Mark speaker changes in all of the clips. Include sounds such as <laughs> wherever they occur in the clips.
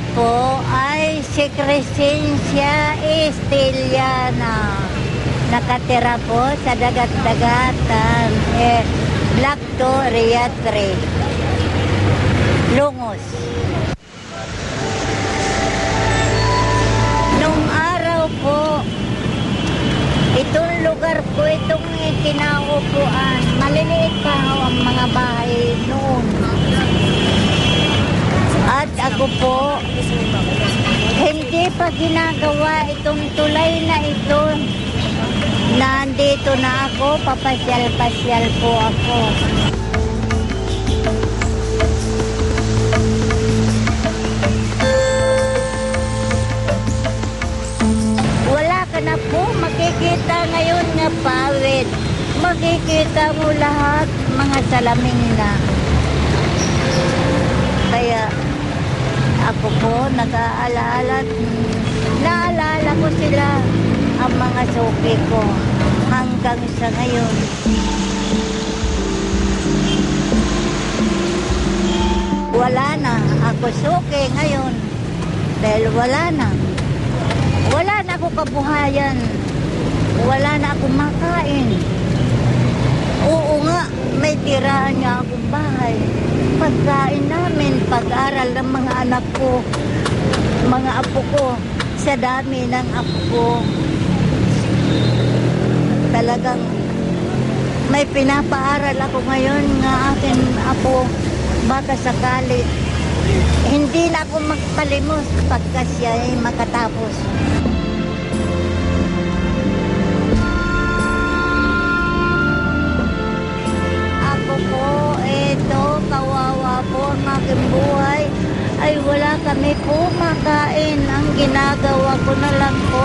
Speaker 1: Ako po ay si Crescencia Esteliana. Nakatira po sa dagat-dagatan. Eh, Black to Riatre. Lungos. Nung araw po, itong lugar po, itong kinaupuan, maliliit pa ang mga bahay At ako po, hindi pa ginagawa itong tulay na ito. Nandito na ako, papasyal-pasyal po ako. Wala ka na po, makikita ngayon na pawid. Makikita mo lahat, mga salamin na. Kaya ako po nag-aalala, naalala ko sila ang mga suki ko hanggang sa ngayon. Wala na, ako suki ngayon dahil wala na. Wala na ako kabuhayan. Wala na akong makain. Oo nga, may tirahan niya akong bahay. Pagkain namin, pag-aral ng mga anak ko, mga apo ko, sa dami ng apo ko. Talagang may pinapaaral ako ngayon nga akin apo, baka sakali. Hindi na ako magpalimos pagka siya ay makatapos. Ginagawa ko na lang po,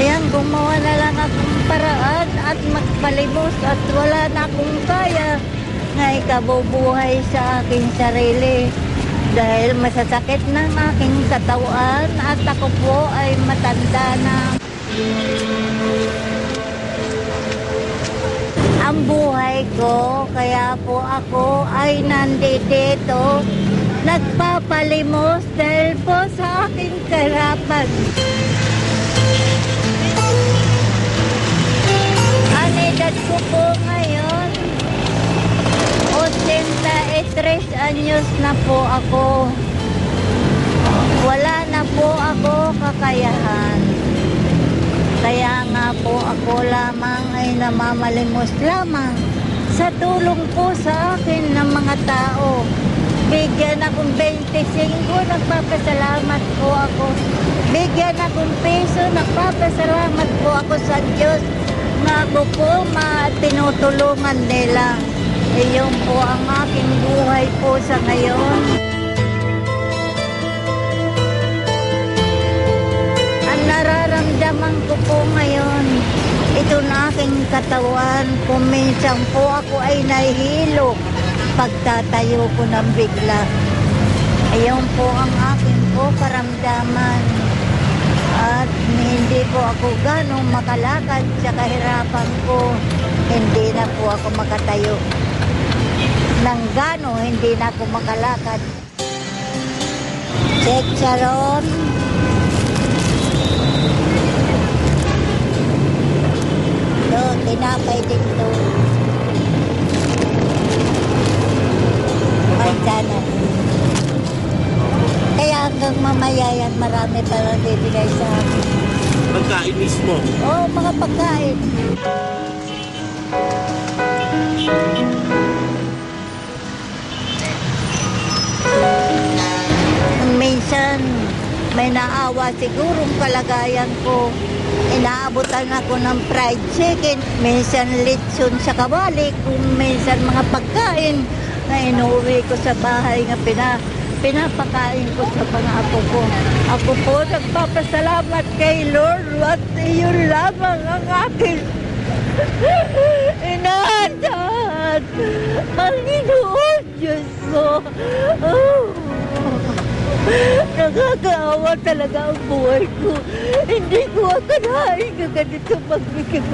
Speaker 1: ayan, gumawa na lang akong paraan at magpalimos at wala na akong kaya na ikabubuhay sa aking sarili. Dahil masasakit ng aking katawan at ako po ay matanda na. ang buhay ko, kaya po ako ay nandito, nagpapalimos dahil po sa aking karapan. Ang edad ko po ngayon, 83 anyos na po ako. Wala na po ako kakayahan. Kaya nga po ako lamang ay namamalimos lamang sa tulong po sa akin ng mga tao. Bigyan akong 25, nagpapasalamat po ako. Bigyan akong piso, nagpapasalamat po ako sa Diyos na ako po matinutulungan nila. Iyon po ang aking buhay po sa ngayon. Ang nararamdaman ko po ngayon, ito na aking katawan. Kung minsan po ako ay nahihilo, pagtatayo ko ng bigla. Ayun po ang aking po karamdaman. At hindi po ako ganong makalakad sa kahirapan ko. Hindi na po ako makatayo. Nang gano, hindi na ako makalakad. Check Sharon. Hanggang mamaya yan, marami pa lang bibigay sa akin.
Speaker 2: Pagkain mismo.
Speaker 1: Oo, oh, mga pagkain. Minsan, may naawa sigurong kalagayan ko. Inaabutan ako ng fried chicken, minsan lechon sa kawali, kung minsan mga pagkain na inuwi ko sa bahay nga pina, pinapakain ko sa mga apo ko. Ako po nagpapasalamat kay Lord at iyon lamang ang akin. <laughs> Inaandahan. Panginoon Diyos ko. Oh. Nakakaawa talaga ang buhay ko. Hindi ko akalain na ganito magiging,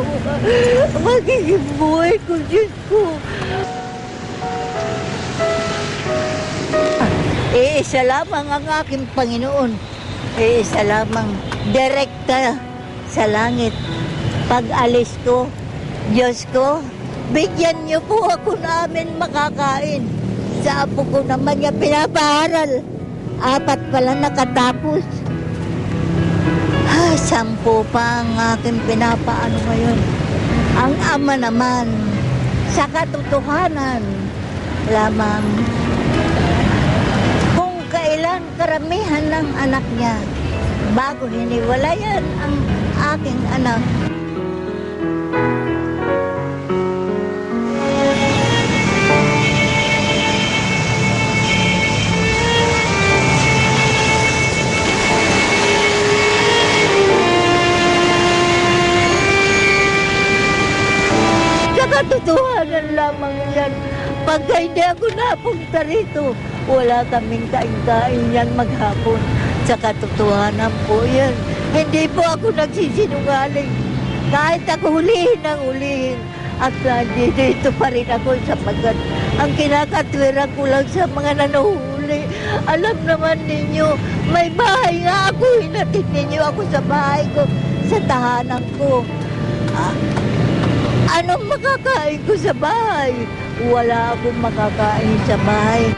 Speaker 1: magiging buhay ko, Diyos ko. Iisa lamang ang aking Panginoon. Iisa lamang direkta sa langit. Pag alis ko, Diyos ko, bigyan niyo po ako namin makakain. Sa apo ko naman niya pinapaharal. Apat pala nakatapos. Ay, sampu pa ang aking pinapaano ngayon. Ang ama naman, sa katotohanan lamang, karamihan ng anak niya, bago hiniwalayan ang aking anak, Sa katotohanan lamang yan. Pag hindi ako napunta rito, wala kaming kain-kain yan maghapon. Sa katotohanan po yan. Hindi po ako nagsisinungaling. Kahit ako hulihin ang hulihin. At hindi dito pa rin ako sapagkat ang kinakatwiran ko lang sa mga nanuhuli. Alam naman ninyo, may bahay nga ako. Hinatid ninyo ako sa bahay ko, sa tahanan ko. Ah, Anong makakain ko sa bahay? Wala akong makakain sa bahay.